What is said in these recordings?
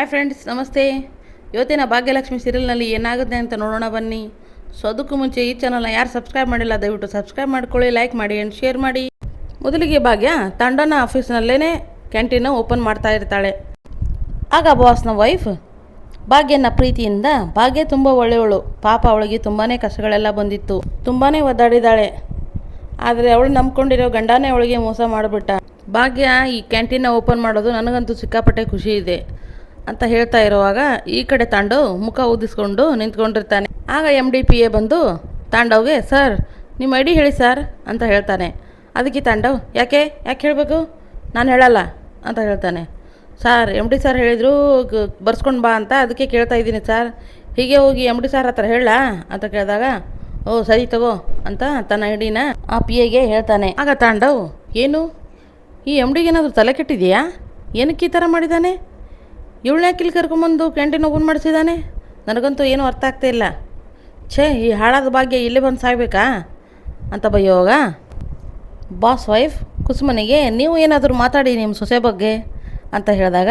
Hi friends ನಮಸ್ತೆ. ಇವತ್ತಿನ ಭಾಗ್ಯಲಕ್ಷ್ಮಿ ಸೀರಿಯಲ್ನಲ್ಲಿ ಏನಾಗುತ್ತೆ ಅಂತ ನೋಡೋಣ ಬನ್ನಿ. ಸೊ ಅದಕ್ಕೂ ಮುಂಚೆ ಈ ಚಾನಲ್ನ ಯಾರು ಸಬ್ಸ್ಕ್ರೈಬ್ ಮಾಡಿಲ್ಲ, ದಯವಿಟ್ಟು ಸಬ್ಸ್ಕ್ರೈಬ್ ಮಾಡ್ಕೊಳ್ಳಿ ಲೈಕ್ ಮಾಡಿ ಆ್ಯಂಡ್ ಶೇರ್ ಮಾಡಿ. ಮೊದಲಿಗೆ ಭಾಗ್ಯ, ತಂಡನ ಆಫೀಸ್ನಲ್ಲೇ ಕ್ಯಾಂಟೀನ ಓಪನ್ ಮಾಡ್ತಾ ಇರ್ತಾಳೆ. ಆಗ ಬಾಸ್ನ ವೈಫ್ ಭಾಗ್ಯನ ಪ್ರೀತಿಯಿಂದ ಭಾಗ್ಯ ತುಂಬ ಒಳ್ಳೆಯವಳು. ಪಾಪ ಅವಳಿಗೆ ತುಂಬಾ ಕಷ್ಟಗಳೆಲ್ಲ ಬಂದಿತ್ತು. ತುಂಬಾ ಒದ್ದಾಡಿದ್ದಾಳೆ ಆದರೆ ಅವಳು ನಂಬ್ಕೊಂಡಿರೋ ಗಂಡನೇ ಅವಳಿಗೆ ಮೋಸ ಮಾಡಿಬಿಟ್ಟ. ಭಾಗ್ಯ ಈ ಕ್ಯಾಂಟೀನ ಓಪನ್ ಮಾಡೋದು ನನಗಂತೂ ಸಿಕ್ಕಾಪಟ್ಟೆ ಖುಷಿ ಇದೆ. ಅಂತ ಹೇಳ್ತಾ ಇರುವಾಗ ಈ ಕಡೆ ತಾಂಡು ಮುಖ ಊದಿಸ್ಕೊಂಡು ನಿಂತ್ಕೊಂಡಿರ್ತಾನೆ. ಆಗ ಎಂ ಡಿ ಪಿ ಎ ಬಂದು, ತಾಂಡವ್ಗೆ, ಸರ್, ನಿಮ್ಮ ಐ ಡಿ ಹೇಳಿ, ಸರ್, ಅಂತ ಹೇಳ್ತಾನೆ. ಅದಕ್ಕೆ ತಾಂಡವ್, ಯಾಕೆ ಯಾಕೆ ಹೇಳಬೇಕು? ನಾನು ಹೇಳಲ್ಲ, ಅಂತ ಹೇಳ್ತಾನೆ. ಸರ್ ಎಂ ಡಿ ಸರ್ ಹೇಳಿದರು ಬರ್ಸ್ಕೊಂಡು ಬಾ ಅಂತ ಅದಕ್ಕೆ ಕೇಳ್ತಾ ಇದ್ದೀನಿ, ಸರ್. ಹೀಗೆ ಹೋಗಿ ಎಂ ಡಿ ಸರ್ ಹತ್ರ ಹೇಳ ಅಂತ ಕೇಳಿದಾಗ, ಓ, ಸರಿ ತಗೋ, ಅಂತ ತನ್ನ ಐಡಿನ ಆ ಪಿ ಎಗೆ ಹೇಳ್ತಾನೆ. ಆಗ ತಾಂಡವ್, ಏನು? ಈ ಎಂ ಡಿಗೆ ಏನಾದರೂ ತಲೆ ಕೆಟ್ಟಿದೆಯಾ? ಏನಕ್ಕೆ ಈ ಥರ ಮಾಡಿದ್ದಾನೆ ಇವಳನ್ನ ಕರ್ಕೊಂಬಂದು ಕ್ಯಾಂಟೀನ್ ಓಪನ್ ಮಾಡಿಸಿದ್ದಾನೆ ನನಗಂತೂ ಏನೂ ಅರ್ಥ ಆಗ್ತಾ ಇಲ್ಲ. ಛೇ, ಈ ಹಾಳಾದ ಭಾಗ್ಯ ಇಲ್ಲೇ ಬಂದು ಸಾಯ್ಬೇಕಾ? ಅಂತ ಬಯ್ಯೋಗ ಬಾಸ್ ವೈಫ್, ಕುಸುಮನಿಗೆ ನೀವು ಏನಾದರೂ ಮಾತಾಡಿ ನಿಮ್ಮ ಸೊಸೆ ಬಗ್ಗೆ ಅಂತ ಹೇಳಿದಾಗ,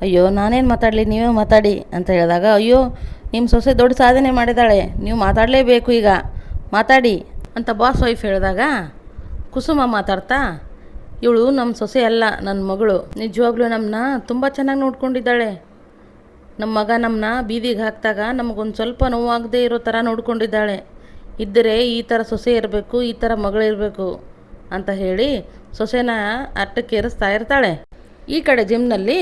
ಅಯ್ಯೋ, ನಾನೇನು ಮಾತಾಡಲಿ, ನೀವೇ ಮಾತಾಡಿ ಅಂತ ಹೇಳಿದಾಗ, ಅಯ್ಯೋ, ನಿಮ್ಮ ಸೊಸೆ ದೊಡ್ಡ ಸಾಧನೆ ಮಾಡಿದ್ದಾಳೆ ನೀವು ಮಾತಾಡಲೇಬೇಕು ಈಗ, ಮಾತಾಡಿ ಅಂತ ಬಾಸ್ ವೈಫ್ ಹೇಳಿದಾಗ, ಕುಸುಮ ಮಾತಾಡ್ತಾ ಇವಳು ನಮ್ಮ ಸೊಸೆ ಅಲ್ಲ ನನ್ನ ಮಗಳು. ನಿಜವಾಗ್ಲೂ ನಮ್ಮನ್ನ ತುಂಬ ಚೆನ್ನಾಗಿ ನೋಡ್ಕೊಂಡಿದ್ದಾಳೆ. ನಮ್ಮ ಮಗ ನಮ್ಮನ್ನ ಬೀದಿಗೆ ಹಾಕಿದಾಗ ನಮಗೊಂದು ಸ್ವಲ್ಪ ನೋವಾಗದೇ ಇರೋ ಥರ ನೋಡ್ಕೊಂಡಿದ್ದಾಳೆ. ಇದ್ದರೆ ಈ ಥರ ಸೊಸೆ ಇರಬೇಕು, ಈ ಥರ ಮಗಳಿರಬೇಕು ಅಂತ ಹೇಳಿ ಸೊಸೆನ ಅಟ್ಟಕ್ಕೆ ಏರಿಸ್ತಾ ಇರ್ತಾಳೆ. ಈ ಕಡೆ ಜಿಮ್ನಲ್ಲಿ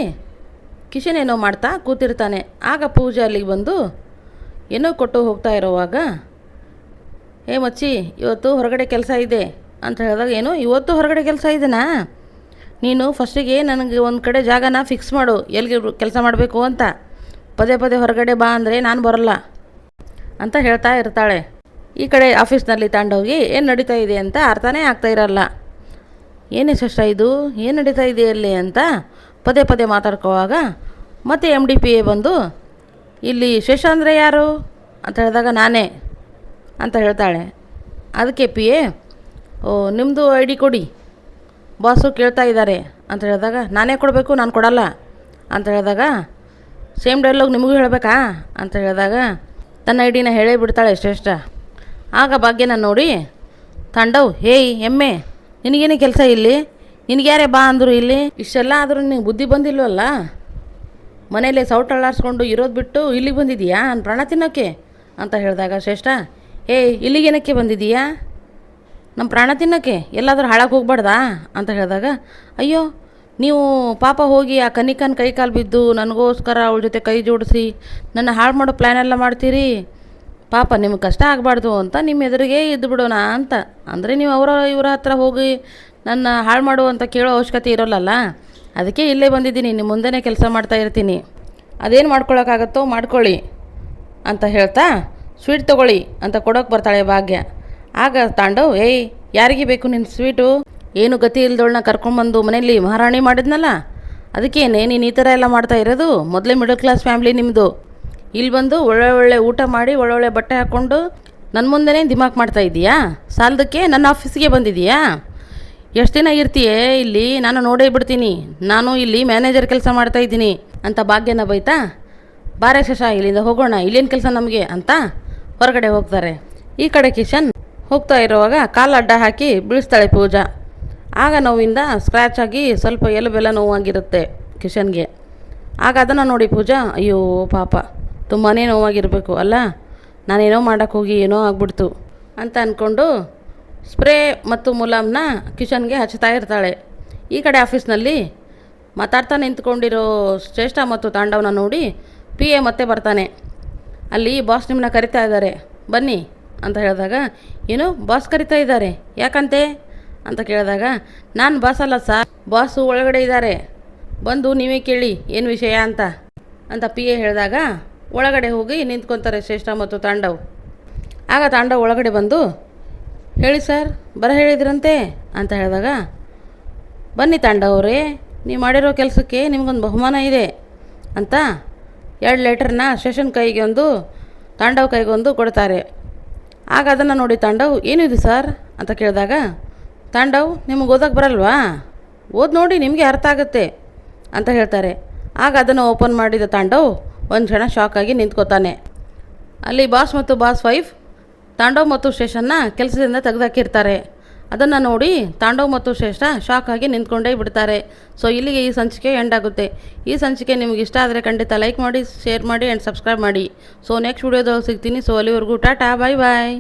ಕಿಶನ್ ಏನೋ ಮಾಡ್ತಾ ಕೂತಿರ್ತಾನೆ. ಆಗ ಪೂಜಾ ಅಲ್ಲಿಗೆ ಬಂದು ಏನೋ ಕೊಟ್ಟು ಹೋಗ್ತಾ ಇರೋವಾಗ, ಏ ಮಚ್ಚಿ, ಇವತ್ತು ಹೊರಗಡೆ ಕೆಲಸ ಇದೆ. ಅಂತ ಹೇಳಿದಾಗ, ಏನು ಇವತ್ತು ಹೊರಗಡೆ ಕೆಲಸ ಇದೆನಾ? ನೀನು ಫಸ್ಟಿಗೆ ನನಗೆ ಒಂದು ಕಡೆ ಜಾಗನ ಫಿಕ್ಸ್ ಮಾಡು ಎಲ್ಲಿಗೆ ಕೆಲಸ ಮಾಡಬೇಕು ಅಂತ. ಪದೇ ಪದೇ ಹೊರಗಡೆ ಬಾ ಅಂದರೆ ನಾನು ಬರಲ್ಲ ಅಂತ ಹೇಳ್ತಾ ಇರ್ತಾಳೆ. ಈ ಕಡೆ ಆಫೀಸ್ನಲ್ಲಿ ತಾಂಡೋಗಿ ಏನು ನಡೀತಾ ಇದೆ ಅಂತ ಅರ್ಥನೇ ಆಗ್ತಾ ಇರಲ್ಲ. ಏನೇ ಸಷ್ಟ ಇದು? ಏನು ನಡೀತಾ ಇದೆ ಅಲ್ಲಿ ಅಂತ ಪದೇ ಪದೇ ಮಾತಾಡ್ಕೋವಾಗ, ಮತ್ತೆ ಎಂ ಡಿ ಪಿ ಎ ಬಂದು, ಇಲ್ಲಿ ಶೇಷ ಅಂದರೆ ಯಾರು? ಅಂತ ಹೇಳಿದಾಗ, ನಾನೇ ಅಂತ ಹೇಳ್ತಾಳೆ. ಅದಕ್ಕೆ ಪಿ ಎ ಓ ನಿಮ್ಮದು ಐ ಡಿ ಕೊಡಿ. ಬಾಸು ಕೇಳ್ತಾ ಇದ್ದಾರೆ ಅಂತ ಹೇಳಿದಾಗ, ನಾನೇ ಕೊಡಬೇಕು, ನಾನು ಕೊಡಲ್ಲ ಅಂತ ಹೇಳಿದಾಗ ಸೇಮ್ ಡೈಲಾಗ್ ನಿಮಗೂ ಹೇಳಬೇಕಾ ಅಂತ ಹೇಳಿದಾಗ, ತನ್ನ ಐ ಡಿನ ಹೇಳೇ ಬಿಡ್ತಾಳೆ ಶ್ರೇಷ್ಠ. ಆಗ ಭಾಗ್ಯನ ನೋಡಿ, ತಂಡವ್, ಹೇಯ್, ಎಮ್ಮೆ, ನಿನಗೇನೇ ಕೆಲಸ ಇಲ್ಲಿ? ನಿನಗೆ ಯಾರೇ ಬಾ ಅಂದರು ಇಲ್ಲಿ? ಇಷ್ಟೆಲ್ಲ ಆದರೂ ನಿನಗೆ ಬುದ್ಧಿ ಬಂದಿಲ್ವಲ್ಲ? ಮನೇಲಿ ಸೌಟ್ ಅಳ್ಳಾಡ್ಸ್ಕೊಂಡು ಇರೋದು ಬಿಟ್ಟು ಇಲ್ಲಿಗೆ ಬಂದಿದೀಯಾ? ನಾನು ಪ್ರಾಣ ತಿನ್ನೋಕ್ಕೆ ಅಂತ ಹೇಳಿದಾಗ ಶ್ರೇಷ್ಠ ಏಯ್ ಇಲ್ಲಿಗೇನಕ್ಕೆ ಬಂದಿದೀಯಾ? ನಮ್ಮ ಪ್ರಾಣ ತಿನ್ನೋಕ್ಕೆ ಎಲ್ಲಾದರೂ ಹಾಳಾಗಿ ಹೋಗ್ಬಾರ್ದಾ? ಅಂತ ಹೇಳಿದಾಗ, ಅಯ್ಯೋ, ನೀವು ಪಾಪ ಹೋಗಿ ಆ ಕನಿಕನ್ ಕೈ ಕಾಲು ಬಿದ್ದು ನನಗೋಸ್ಕರ ಅವಳ ಜೊತೆ ಕೈ ಜೋಡಿಸಿ, ನನ್ನ ಹಾಳು ಮಾಡೋ ಪ್ಲ್ಯಾನ್ ಎಲ್ಲ ಮಾಡ್ತೀರಿ. ಪಾಪ ನಿಮ್ಗೆ ಕಷ್ಟ ಆಗಬಾರ್ದು ಅಂತ ನಿಮ್ಮ ಎದುರಿಗೆ ಇದ್ದು ಬಿಡೋಣ ಅಂತ. ಅಂದರೆ ನೀವು ಅವರ, ಇವರ ಹತ್ರ ಹೋಗಿ ನನ್ನ ಹಾಳು ಮಾಡು ಅಂತ ಕೇಳೋ ಅವಶ್ಯಕತೆ ಇರೋಲ್ಲಲ್ಲ? ಅದಕ್ಕೆ ಇಲ್ಲೇ ಬಂದಿದ್ದೀನಿ ನಿಮ್ಮ ಮುಂದೆನೇ ಕೆಲಸ ಮಾಡ್ತಾ ಇರ್ತೀನಿ. ಅದೇನು ಮಾಡ್ಕೊಳ್ಳೋಕ್ಕಾಗತ್ತೋ ಮಾಡ್ಕೊಳ್ಳಿ ಅಂತ ಹೇಳ್ತಾ, ಸ್ವೀಟ್ ತಗೊಳ್ಳಿ ಅಂತ ಕೊಡೋಕೆ ಬರ್ತಾಳೆ ಭಾಗ್ಯ. ಆಗ ತಾಂಡವ್, ಏಯ್, ಯಾರಿಗೆ ಬೇಕು ನಿನ್ನ ಸ್ವೀಟು? ಏನು ಗತಿ ಇಲ್ದವಳನ್ನ ಕರ್ಕೊಂಬಂದು ಮನೆಯಲ್ಲಿ ಮಹಾರಾಣಿ ಮಾಡಿದ್ನಲ್ಲ? ಅದಕ್ಕೇನೆ ನೀನು ಈ ಥರ ಎಲ್ಲ ಮಾಡ್ತಾ ಇರೋದು? ಮೊದಲೇ ಮಿಡಲ್ ಕ್ಲಾಸ್ ಫ್ಯಾಮಿಲಿ ನಿಮ್ಮದು ಇಲ್ಲಿ ಬಂದು ಒಳ್ಳೆ ಒಳ್ಳೆ ಊಟ ಮಾಡಿ ಒಳ್ಳೊಳ್ಳೆ ಬಟ್ಟೆ ಹಾಕ್ಕೊಂಡು ನನ್ನ ಮುಂದೆನೇ ದಿಮಾಕ್ ಮಾಡ್ತಾ ಇದೀಯಾ ಸಾಲದಕ್ಕೆ ನನ್ನ ಆಫೀಸ್ಗೆ ಬಂದಿದೀಯಾ ಎಷ್ಟು ದಿನ ಇರ್ತೀಯೇ ಇಲ್ಲಿ? ನಾನು ನೋಡೇ ಬಿಡ್ತೀನಿ. ನಾನು ಇಲ್ಲಿ ಮ್ಯಾನೇಜರ್ ಕೆಲಸ ಮಾಡ್ತಾ ಇದ್ದೀನಿ. ಅಂತ ಭಾಗ್ಯನ ಬೈತಾ, ಬಾರೆ ಶಶ, ಇಲ್ಲಿಂದ ಹೋಗೋಣ. ಇಲ್ಲೇನು ಕೆಲಸ ನಮಗೆ? ಅಂತ ಹೊರಗಡೆ ಹೋಗ್ತಾರೆ. ಈ ಕಡೆ ಕಿಶನ್ ಹೋಗ್ತಾ ಇರುವಾಗ ಕಾಲು ಅಡ್ಡ ಹಾಕಿ ಬೀಳಿಸ್ತಾಳೆ ಪೂಜಾ. ಆಗ ನೋವಿಂದ ಸ್ಕ್ರ್ಯಾಚ್ ಆಗಿ ಸ್ವಲ್ಪ ಎಲುಬೆಲ್ಲ ನೋವಾಗಿರುತ್ತೆ ಕಿಶನ್ಗೆ. ಆಗ ಅದನ್ನು ನೋಡಿ ಪೂಜಾ, ಅಯ್ಯೋ ಪಾಪ ತುಂಬಾ ನೋವಾಗಿರಬೇಕು ಅಲ್ಲ? ನಾನೇನೋ ಹೋಗಿ ಏನೋ ಆಗ್ಬಿಡ್ತು. ಅಂತ ಅಂದ್ಕೊಂಡು ಸ್ಪ್ರೇ ಮತ್ತು ಮುಲಾಮ್ನ ಕಿಶನ್ಗೆ ಹಚ್ತಾ ಇರ್ತಾಳೆ. ಈ ಕಡೆ ಆಫೀಸ್ನಲ್ಲಿ ಮಾತಾಡ್ತಾ ನಿಂತ್ಕೊಂಡಿರೋ ಶ್ರೇಷ್ಠ ಮತ್ತು ತಾಂಡವನ ನೋಡಿ ಪಿ ಎ ಮತ್ತೆ ಬರ್ತಾನೆ. ಅಲ್ಲಿ ಬಾಸ್ ನಿಮ್ಮನ್ನ ಕರಿತಾ ಇದ್ದಾರೆ. ಬನ್ನಿ. ಅಂತ ಹೇಳಿದಾಗ, ಏನು ಬಾಸ್ ಕರಿತಾ ಇದ್ದಾರೆ. ಯಾಕಂತೆ? ಅಂತ ಕೇಳಿದಾಗ, ನಾನು ಬಾಸ್ ಅಲ್ಲ ಸರ್ ಬಾಸು ಒಳಗಡೆ ಇದ್ದಾರೆ. ಬಂದು ನೀವೇ ಕೇಳಿ, ಏನು ವಿಷಯ ಅಂತ. ಅಂತ ಪಿ ಎ ಹೇಳಿದಾಗ, ಒಳಗಡೆ ಹೋಗಿ ನಿಂತ್ಕೊತಾರೆ ಶ್ರೇಷ್ಠ ಮತ್ತು ತಾಂಡವ್. ಆಗ ತಾಂಡವ್ ಒಳಗಡೆ ಬಂದು, ಹೇಳಿ ಸರ್ ಬರ ಹೇಳಿದ್ರಂತೆ? ಅಂತ ಹೇಳಿದಾಗ, ಬನ್ನಿ ತಾಂಡವರೇ ನೀವು ಮಾಡಿರೋ ಕೆಲಸಕ್ಕೆ ನಿಮಗೊಂದು ಬಹುಮಾನ ಇದೆ. ಅಂತ ಎರಡು ಲೆಟರ್ನ ಶೇಷನ್ ಕೈಗೆ ಒಂದು ತಾಂಡವ್ ಕೈಗೊಂದು ಕೊಡ್ತಾರೆ. ಆಗ ಅದನ್ನು ನೋಡಿ ತಾಂಡವ್, ಏನಿದು ಸರ್? ಅಂತ ಕೇಳಿದಾಗ, ತಾಂಡವ್, ನಿಮಗೆ ಓದಕ್ಕೆ ಬರಲ್ವಾ? ಓದಿ ನೋಡಿ ನಿಮಗೆ ಅರ್ಥ ಆಗುತ್ತೆ ಅಂತ ಹೇಳ್ತಾರೆ. ಆಗ ಅದನ್ನು ಓಪನ್ ಮಾಡಿದ ತಾಂಡವ್ ಒಂದು ಕ್ಷಣ ಶಾಕ್ ಆಗಿ ನಿಂತ್ಕೋತಾನೆ. ಅಲ್ಲಿ ಬಾಸ್ ಮತ್ತು ಬಾಸ್ ವೈಫ್, ತಾಂಡವ್ ಮತ್ತು ಸ್ಟೇಷನ್ನ ಕೆಲಸದಿಂದ ತೆಗೆದಾಕಿರ್ತಾರೆ. ಅದನ್ನು ನೋಡಿ ತಾಂಡವ್ ಮತ್ತು ಶ್ರೇಷ್ಠ ಶಾಕ್ ಆಗಿ ನಿಂತ್ಕೊಂಡೇ ಬಿಡ್ತಾರೆ. ಸೊ ಇಲ್ಲಿಗೆ ಈ ಸಂಚಿಕೆ ಎಂಡ್ ಆಗುತ್ತೆ. ಈ ಸಂಚಿಕೆ ನಿಮಗೆ ಇಷ್ಟ ಆದರೆ ಖಂಡಿತ ಲೈಕ್ ಮಾಡಿ ಶೇರ್ ಮಾಡಿ ಆ್ಯಂಡ್ ಸಬ್ಸ್ಕ್ರೈಬ್ ಮಾಡಿ. ಸೊ ನೆಕ್ಸ್ಟ್ ವೀಡಿಯೋದಲ್ಲಿ ಸಿಗ್ತೀನಿ. ಸೊ ಅಲ್ಲಿವರೆಗೂ ಟಾಟಾ ಬಾಯ್ ಬಾಯ್